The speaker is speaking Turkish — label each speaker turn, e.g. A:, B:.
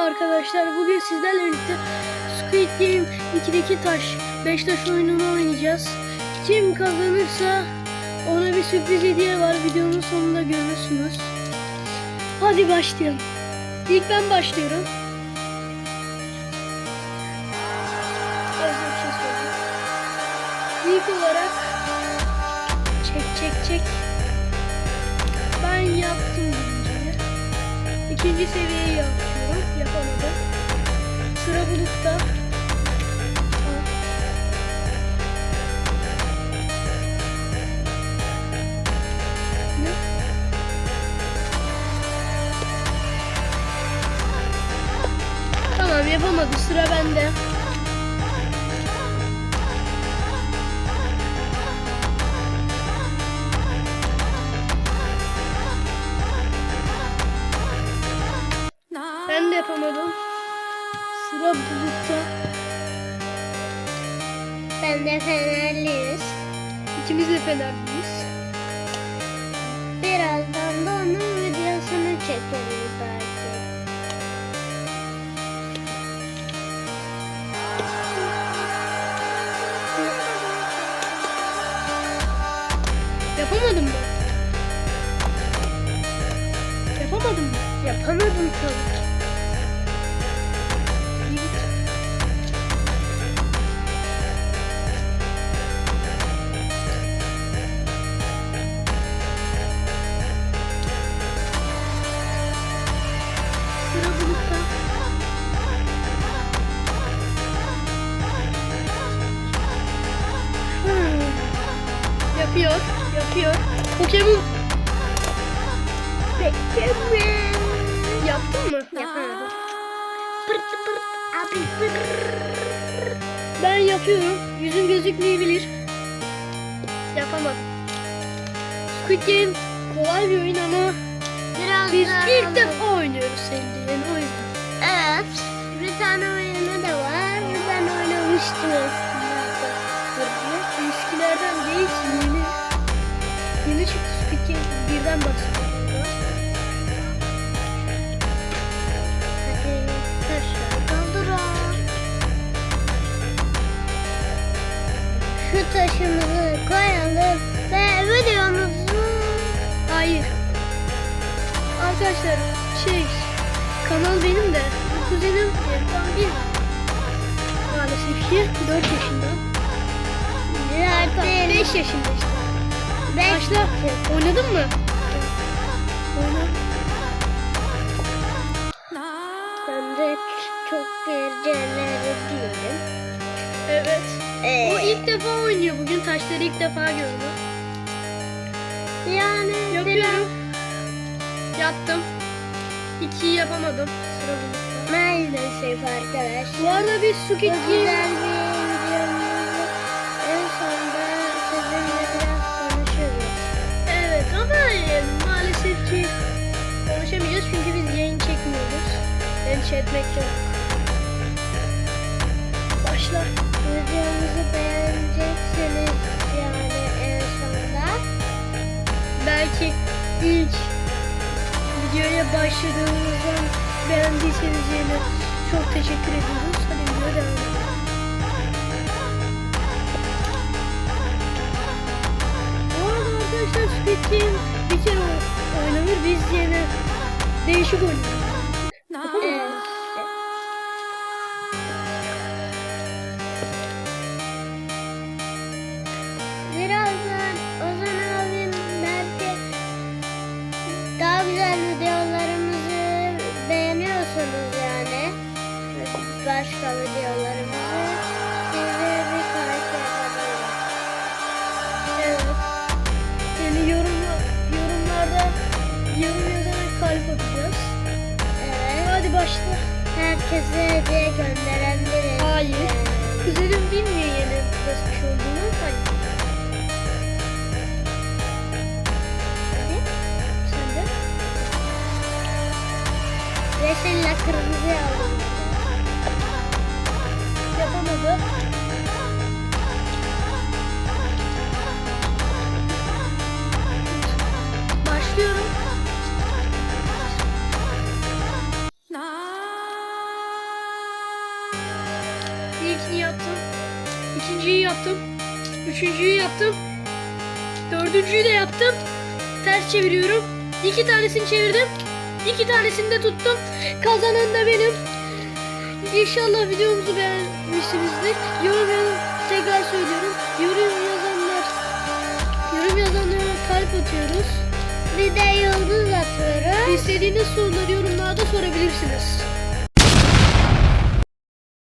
A: arkadaşlar. Bugün sizlerle birlikte Squid Game 2'deki taş, 5 taş oyununu oynayacağız. Kim kazanırsa ona bir sürpriz hediye var. Videonun sonunda görürsünüz. Hadi başlayalım. İlk ben başlıyorum. Şey. İlk olarak çek çek çek. Ben yaptım birinciyi. İkinci seviyeyi yapıyorum. Yapamadı. Sıra bende. Ben de yapamadım. Sıra bulutta.
B: Ben de Fenerliyiz.
A: İkimiz de Fenerliyiz. Yapamadım mı? Yapamadım mı?
B: Yapamadım tabii.
A: Yapıyor. Pokemon
B: Pekemon.
A: yaptın mı?
B: Yapamadım. Pırt pırt abi pırt.
A: Ben yapıyorum. Yüzüm gözükmeyebilir. Yapamadım. Squid Game kolay bir oyun ama
B: Biraz
A: biz
B: daha
A: ilk defa oynuyoruz sevdiğin o yüzden.
B: Evet. Bir tane oyunu da var. Ben oynamıştım eskiden.
A: Eskilerden değil yeni.
B: Taşlar dolduralım. Şu taşımızı koyalım ve videomuzu
A: Hayır. Arkadaşlar şey kanal benim de kuzenim tam bir maalesef ki 4 yaşında. Hatta 5 yaşında işte. Başla. Oynadın mı?
B: Çok gericeleri değilim.
A: Evet.
B: Ee,
A: O ilk defa oynuyor bugün. Taşları ilk defa gördü.
B: yani
A: Yapıyorum. Yaptım. İkiyi yapamadım. Sıra bulutta.
B: maalesef arkadaşlar.
A: Bu arada biz Squid
B: Bu
A: Game...
B: güzel bir en sonunda sizinle biraz konuşuruz.
A: Evet ama e, maalesef ki konuşamayacağız çünkü biz yayın çekmiyoruz. Yayın çekmek yok. Başla.
B: Videomuzu beğeneceksiniz yani en sonunda.
A: Belki ilk videoya başladığımızdan beğendiyseniz yine çok teşekkür ediyoruz. Hadi videoya devam edelim. Arkadaşlar Squid Game bir kere oynanır. Biz yine değişik oynuyoruz.
B: Evet. Başka videolarımızı size bir kalp yapabilirim.
A: Evet. Yani yorumla, yorumlarda yorum yazarak kalp atacağız.
B: Evet.
A: Hadi başla.
B: Herkese hediye gönderebiliriz.
A: Hayır.
B: Yani.
A: Kuzenim bilmiyor yeni şey olduğunu. Hayır.
B: Yeşille kırmızı aldım
A: olmadı. Başlıyorum. İlkini yaptım. İkinciyi yaptım. Üçüncüyü yaptım. Dördüncüyü de yaptım. Ters çeviriyorum. İki tanesini çevirdim. İki tanesini de tuttum. Kazanan da benim. İnşallah videomuzu beğen beğenmişsinizdir. Yorum yazın. Tekrar söylüyorum. Yorum yazanlar yorum yazanlara kalp atıyoruz.
B: Bir de yıldız atıyoruz.
A: İstediğiniz soruları yorumlarda sorabilirsiniz.